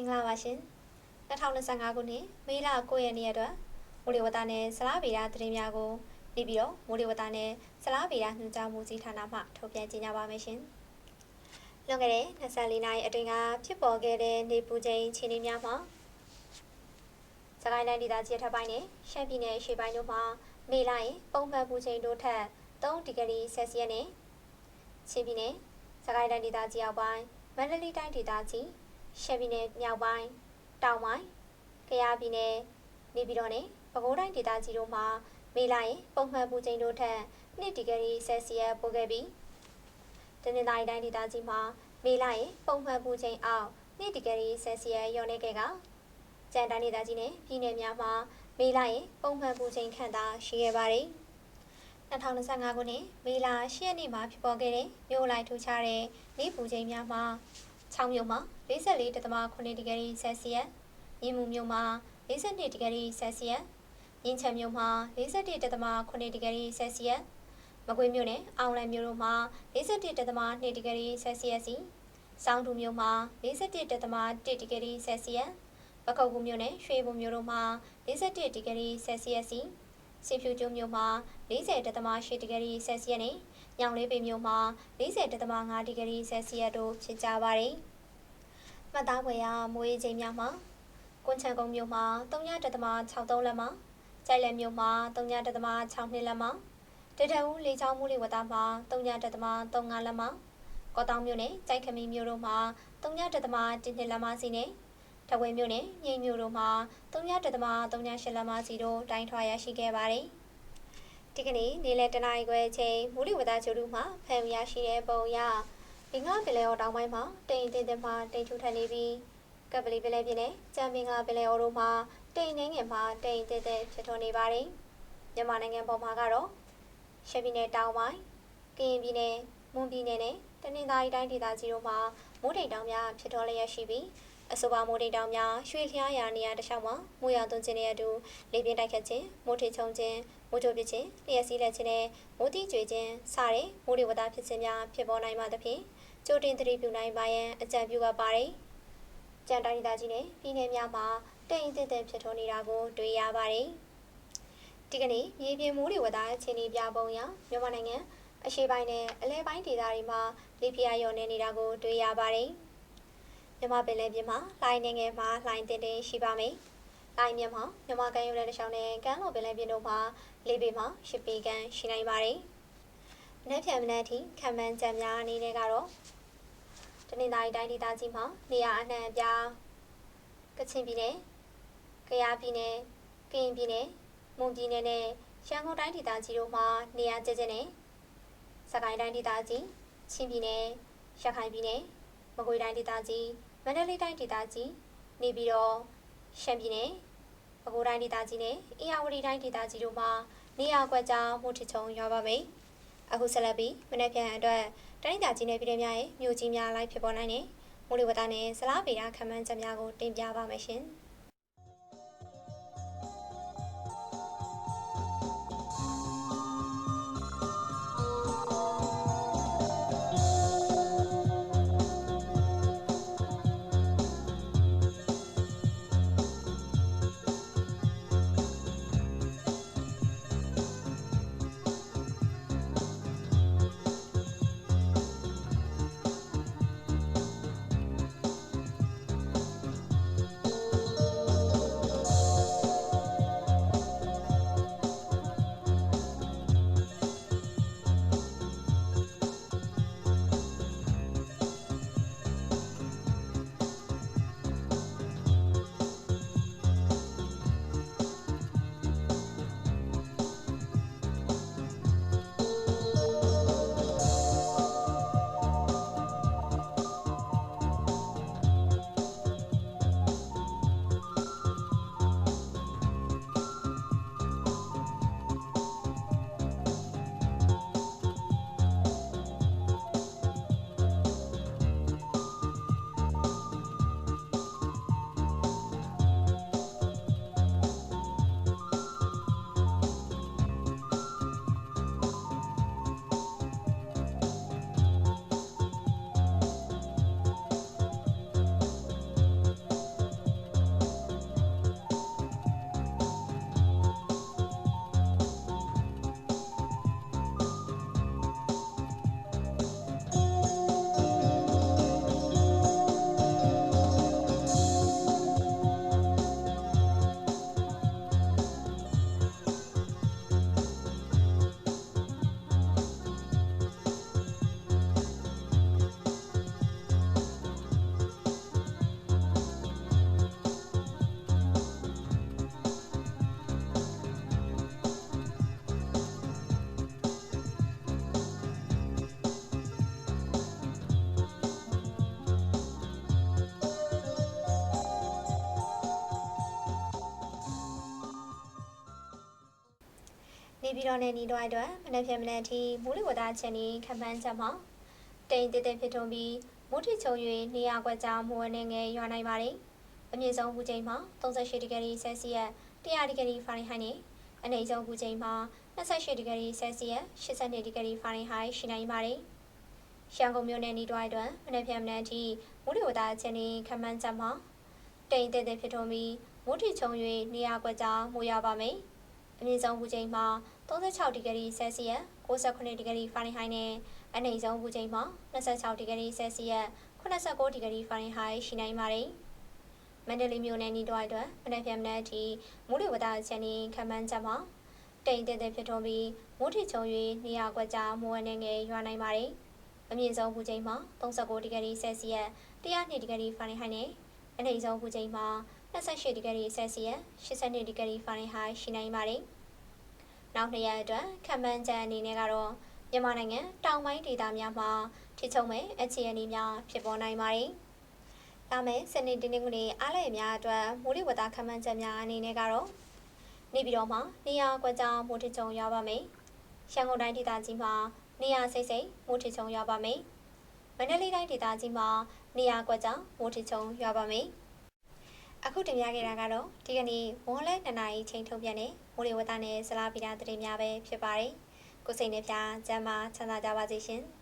င်္ဂလာပါရှင်2025ခုနှစ်မေလ9ရက်နေ့အတွက်မိုးလေဝသနဲ့ဇလားဗေဒသတင်းများကိုနေပြီးတော့မိုးလေဝသနဲ့ဇလားဗေဒညွှန်ကြားမှုကြီးဌာနမှထုတ်ပြန်ကြေညာပါမယ်ရှင်လွန်ခဲ့တဲ့24နာရီအတွင်းကဖြစ်ပေါ်ခဲ့တဲ့နေပူချိန်ခြေနေများမှာစကိုင်းတိုင်းဒေသကြီးထပ်ပိုင်းနဲ့ရှမ်းပြည်နယ်ရှေ့ပိုင်းတို့မှာမေလရင်ပုံမှန်ပူချိန်တို့ထက်3ဒီဂရီဆယ်စီယပ်နဲ့ချင်းပြည်နယ်စကိုင်းတိုင်းဒေသကြီးအောက်ပိုင်းမန္တလေးတိုင်းဒေသကြီး ရှမ်းပြည်နယ်မြောက်ပိုင်းတောင်ပိုင်းကယားပြည်နယ်နေပြည်တော်နဲ့ပဲခူးတိုင်းဒေသကြီးတို့မှာမေလရင်ပုံမှန်ပူချိန်တို့ထက်2ဒီဂရီဆယ်စီယပ်ပိုခဲ့ပြီးတနင်္သာရီတိုင်းဒေသကြီးမှာမေလရင်ပုံမှန်ပူချိန်အောက်2ဒီဂရီဆယ်စီယပ်လျော့နေခဲ့ကကြံတိုင်းဒေသကြီးနဲ့ပြည်နယ်များမှာမေလရင်ပုံမှန်ပူချိန်ခန့်သာရှိခဲ့ပါတယ်2025ခုနှစ်မေလ10ရက်နေ့မှာဖြစ်ပေါ်ခဲ့တဲ့မြို့လိုက်ထူခြားတဲ့နေပူချိန်များမှာ 6မြို့မှာ44.8ဒီဂရီဆယ်စီယပ်၊မြင်းမူမြို့မှာ42ဒီဂရီဆယ်စီယပ်၊ရင်းချံမြို့မှာ41.8ဒီဂရီဆယ်စီယပ်၊မကွေးမြို့နဲ့အောင်လံမြို့တို့မှာ41.2ဒီဂရီဆယ်စီယပ်စီ၊စောင်းတူမြို့မှာ41.1ဒီဂရီဆယ်စီယပ်၊ပခုတ်ကူမြို့နဲ့ရွှေဘုံမြို့တို့မှာ41ဒီဂရီဆယ်စီယပ်စီ စီဖြူကျွန်းမြို့မှာ40.8ဒီဂရီဆယ်စီယပ်နဲ့ညောင်လေးပင်မြို့မှာ40.5ဒီဂရီဆယ်စီယပ်တို့ဖြစ်ကြပါတယ်။မှတ်သားဖွယ်ရာမိုးရေချိန်များမှာကွန်ချန်ကုန်းမြို့မှာ3.63လက်မှာကြိုက်လက်မြို့မှာ3.62လက်မှာတထဦးလေချောင်းမူလေးဝတာမှာ3.35လက်မှာကောတောင်မြို့နယ်ကြိုက်ခမီမြို့တို့မှာ3.12လက်မှာစီနဲ့ ထဝဲမြို့နယ်မြိတ်မြို့တို့မှာ3.38လက်မှာစီတို့တိုင်းထွာရရှိခဲ့ပါတယ်ဒီကနေ့နေ့လယ်တနာရီခွဲအချိန်မူလီဝဒချိုတို့မှာဖန်ရရှိတဲ့ပုံရမင်္ဂလာပင်လယ်ော်တောင်ပိုင်းမှာတိမ်တင်တင်မှာတိမ်ထူထပ်နေပြီးကပလီပင်လယ်ပြင်နဲ့ကြံမင်္ဂလာပင်လယ်ော်တို့မှာတိမ်ငင်းငင်မှာတိမ်တင်တင်ဖြစ်ထွန်းနေပါတယ်မြန်မာနိုင်ငံပေါ်မှာကတော့ရှမ်းပြည်နယ်တောင်ပိုင်းကရင်ပြည်နယ်မွန်ပြည်နယ်နဲ့တနင်္သာရီတိုင်းဒေသကြီးတို့မှာမိုးတိမ်တောင်များဖြစ်ထွန်းလျက်ရှိပြီး အဆိုပါမိုးတိမ်တောင်များရွှေလျားရာနေရာတစ်လျှောက်မှာမိုးရွာသွန်းခြင်းတွေအတူလေပြင်းတိုက်ခတ်ခြင်းမိုးထိချုံခြင်းမိုးကြိုပစ်ခြင်းလျှက်စီးလက်ခြင်းနဲ့မိုးတိကျွေခြင်းစတဲ့မိုးလေဝသဖြစ်ခြင်းများဖြစ်ပေါ်နိုင်မှသဖြင့်ကြိုတင်သတိပြုနိုင်ပါရန်အကြံပြုအပ်ပါတယ်။ကြံတိုင်းဒေသကြီးနဲ့ပြည်내များမှာတိမ်အစ်တဲ့ဖြစ်ထွန်းနေတာကိုတွေ့ရပါတယ်။ဒီကနေ့မြေပြင်မိုးလေဝသအခြေအနေပြပုံရမြန်မာနိုင်ငံအရှေ့ပိုင်းနဲ့အလဲပိုင်းဒေသတွေမှာလေပြင်းရောနေနေတာကိုတွေ့ရပါတယ်။ မြန်မာပင်လယ်ပြင်မှာလှိုင်းနေငယ်မှာလှိုင်းတင်တင်ရှိပါမယ်။တိုင်းမြမှာမြန်မာကမ်းရိုးတန်းတစ်လျှောက်နဲ့ကမ်းလွန်ပင်လယ်ပြင်တို့မှာလေပေမှာရှစ်ပေခန့်ရှိနိုင်ပါတယ်။မနက်ဖြန်မနက်ထိခံမှန်းချက်များအနေနဲ့ကတော့တနင်္သာရီတိုင်းဒေသကြီးမှာနေရာအနှံ့အပြားကချင်ပြည်နယ်၊ကယားပြည်နယ်၊ကရင်ပြည်နယ်၊မွန်ပြည်နယ်နဲ့ရန်ကုန်တိုင်းဒေသကြီးတို့မှာနေရာကျကျနဲ့စကိုင်းတိုင်းဒေသကြီး၊ချင်းပြည်နယ်၊ရခိုင်ပြည်နယ်၊မကွေးတိုင်းဒေသကြီး၊မ န္တလေးတိုင်းဒေသကြီးနေပြီးတော့ရှမ်းပြည်နယ်၊ပဲခူးတိုင်းဒေသကြီးနဲ့အေရဝတီတိုင်းဒေသကြီးတို့မှာနေရာကွက်ကြားမှုထချုံရွာပါမယ်။အခုဆက်လက်ပြီးမနေ့ပြန်အတွက်တိုင်းဒေသကြီးနယ်ပြည်နယ်များရဲ့မြို့ကြီးများလိုက်ဖြစ်ပေါ်နိုင်တဲ့မိုးလေဝသနဲ့ဇလားဗေဒခန့်မှန်းချက်များကိုတင်ပြပါမယ်ရှင်။ နေပြည်တော်နယ်နီတို့အတွက်မနေ့ဖြန်မနေ့ထိမူလဝဒချက်နေခံမှန်းချက်မှာတိမ်တိတ်တိတ်ဖြစ်ထွန်းပြီးမိုးထချုံ၍နေရာကွက်ကြားမိုးအနေငယ်ရွာနိုင်ပါတယ်။အမြင့်ဆုံးပူချိန်မှာ38ဒီဂရီဆယ်စီယပ်100ဒီဂရီဖာရင်ဟိုက်နဲ့အနည်းဆုံးပူချိန်မှာ28ဒီဂရီဆယ်စီယပ်82ဒီဂရီဖာရင်ဟိုက်ရှိနိုင်ပါတယ်။ရန်ကုန်မြို့နယ်နီတို့အတွက်မနေ့ဖြန်မနေ့ထိမူလဝဒချက်နေခံမှန်းချက်မှာတိမ်တိတ်တိတ်ဖြစ်ထွန်းပြီးမိုးထချုံ၍နေရာကွက်ကြားမိုးရွာပါမယ်။ အမြင့်ဆုံးပူချိန်မှာ36ဒီဂရီဆယ်စီယပ်69ဒီဂရီဖာရင်ဟိုက်နဲ့အနည်းဆုံးပူချိန်မှာ26ဒီဂရီဆယ်စီယပ်89ဒီဂရီဖာရင်ဟိုက်ရှိနိုင်ပါတယ်။မန္တလေးမြို့နယ်နီးတွားအတွက်မနက်ဖြန်မနက်အထိမိုးလေဝသချန်နေခံမှန်းချက်မှာတိမ်တဲ့တဲ့ဖြစ်ထွန်းပြီးမိုးထချုံ၍နေရာကွက်ကြားမိုးဝဲနေငယ်ရွာနိုင်ပါတယ်။အမြင့်ဆုံးပူချိန်မှာ39ဒီဂရီဆယ်စီယပ်102ဒီဂရီဖာရင်ဟိုက်နဲ့အနည်းဆုံးပူချိန်မှာ 28ဒီဂရီဆယ်စီယပ်82ဒီဂရီဖာရင်ဟိုက်ရှိနိုင်ပါတယ်။နောက်နှစ်ရက်အတွက်ခံမှန်းချက်အနေနဲ့ကတော့မြန်မာနိုင်ငံတောင်ပိုင်းဒေသများမှာထိချုံမဲ့အခြေအနေများဖြစ်ပေါ်နိုင်ပါတယ်။ဒါမဲ့စနေတင်းတင်းကလေးအားလည်းများအတွက်မိုးလေဝသခံမှန်းချက်များအနေနဲ့ကတော့နေပြည်တော်မှာနေရာကွက်ကြောင်မိုးထချုံရွာပါမယ်။ရန်ကုန်တိုင်းဒေသကြီးမှာနေရာစိတ်စိတ်မိုးထချုံရွာပါမယ်။မန္တလေးတိုင်းဒေသကြီးမှာနေရာကွက်ကြောင်မိုးထချုံရွာပါမယ်။အ ခုတင်ပြခဲ့တာကတော့ဒီကနေ့မွန်လဲ2နာရီချိန်ထုတ်ပြန်တဲ့မိုးလေဝသနဲ့ဇလားဗီဒါသတင်းများပဲဖြစ်ပါတယ်။ကိုစိတ်နှပြကျမ်းမာချမ်းသာကြပါစေရှင်။